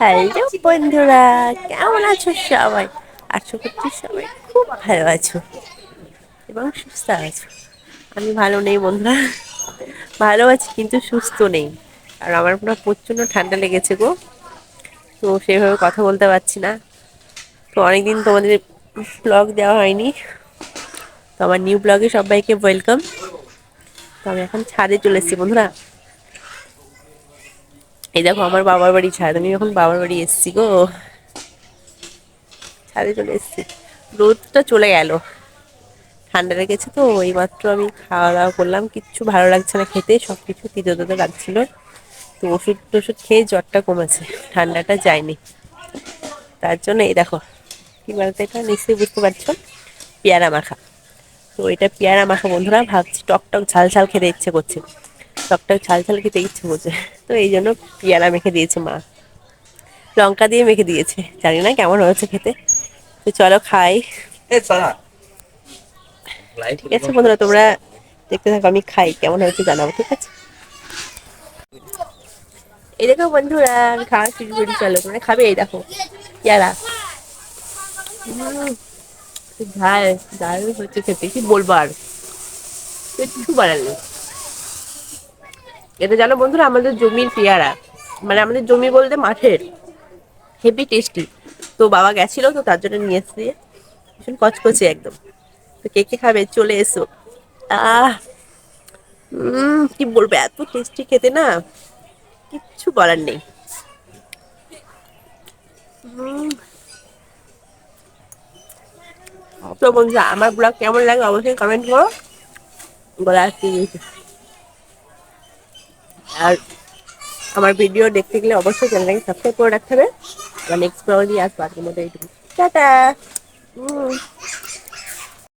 Hello বন্ধুরা কেমন আছো সবাই? আশা করছি সবাই খুব ভালো আছো এবং সুস্থ আছো। আমি ভালো নেই বন্ধুরা ভালো আছি কিন্তু সুস্থ নেই। আর আমার পুরো প্রচণ্ড ঠান্ডা লেগেছে গো তো সেভাবে কথা বলতে পারছি না। তো অনেকদিন তোমাদের ব্লগ দেওয়া হয়নি তো আমার নিউ ব্লগে সবাইকে ওয়েলকাম তো আমি এখন ছাদে চলে এসেছি বন্ধুরা। এই দেখো, আমার বাবার বাড়ি ছাদ। আমি এখন বাবার বাড়ি এসেছি গো, ছাদে চলে এসেছি। রোদটা চলে গেল। ঠান্ডা লেগেছে তো এই মাত্র আমি খাওয়া দাওয়া করলাম। কিচ্ছু ভালো লাগছে না খেতে সব কিছু তিতো তিতো লাগছিল। তো ওষুধ টষুধ খেয়ে জ্বরটা কমেছে, ঠান্ডাটা যায়নি। তার জন্য এই দেখো, কি বলতো এটা? নিশ্চয়ই বুঝতে পারছ? পেয়ারা মাখা। তো এটা পেয়ারা মাখা, বন্ধুরা, ভাবছি টক টক ঝাল ঝাল খেতে ইচ্ছে করছে। টক টক ঝাল ঝাল খেতে ইচ্ছে করছে। তো এই জন্য পেয়ারা মেখে দিয়েছে মা। লঙ্কা দিয়ে মেখে দিয়েছে। জানি না কেমন হয়েছে খেতে। তো চলো খাই। ঠিক আছে বন্ধুরা তোমরা দেখতে থাকো আমি খাই। কেমন হয়েছে জানাব ঠিক আছে? এই দেখো বন্ধুরা আমি খাওয়া শুরু করি চলো তোমরা খাবে? এই দেখো পেয়ারা। ঝাল দারুণ হচ্ছে খেতে কি বলব আর? কিছু নেই এটা জানো বন্ধুরা, আমাদের জমির পেয়ারা। মানে আমাদের জমি বলতে মাঠের। হেভি টেস্টি তো বাবা গেছিল তো তার জন্য নিয়ে এসেছি। ভীষণ কচকচে একদম। তো কে কে খাবে? চলে এসো। আহ! কি বলব, এত টেস্টি খেতে না। কিচ্ছু বলার নেই। তো বন্ধুরা, আমার ব্লগ কেমন লাগে অবশ্যই কমেন্ট করো। বলে আসছি আর আমার ভিডিও দেখতে গেলে অবশ্যই চ্যানেলটাকে সাবস্ক্রাইব করে রাখতে হবে। আর নেক্সট দিয়ে আসব আজকের মতো এইটুকু টাটা।